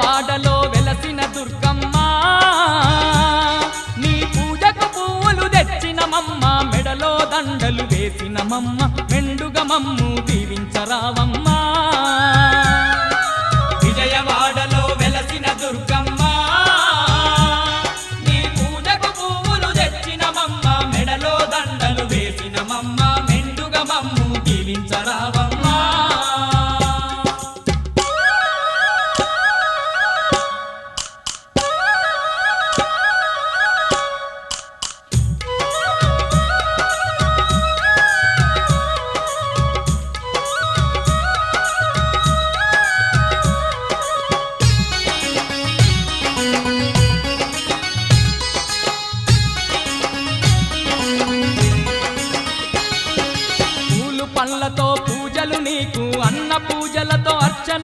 వాడలో వెలసిన దుర్గమ్మ. నీ పూజకు పువ్వులు తెచ్చినమమ్మ మెడలో దండలు వేసినమమ్మ మెండుగ మమ్ము దీవించరావమ్మ. విజయవాడలో వెలసిన నీ మెడలో దండలు పళ్ళతో పూజలు నీకు అన్నపూ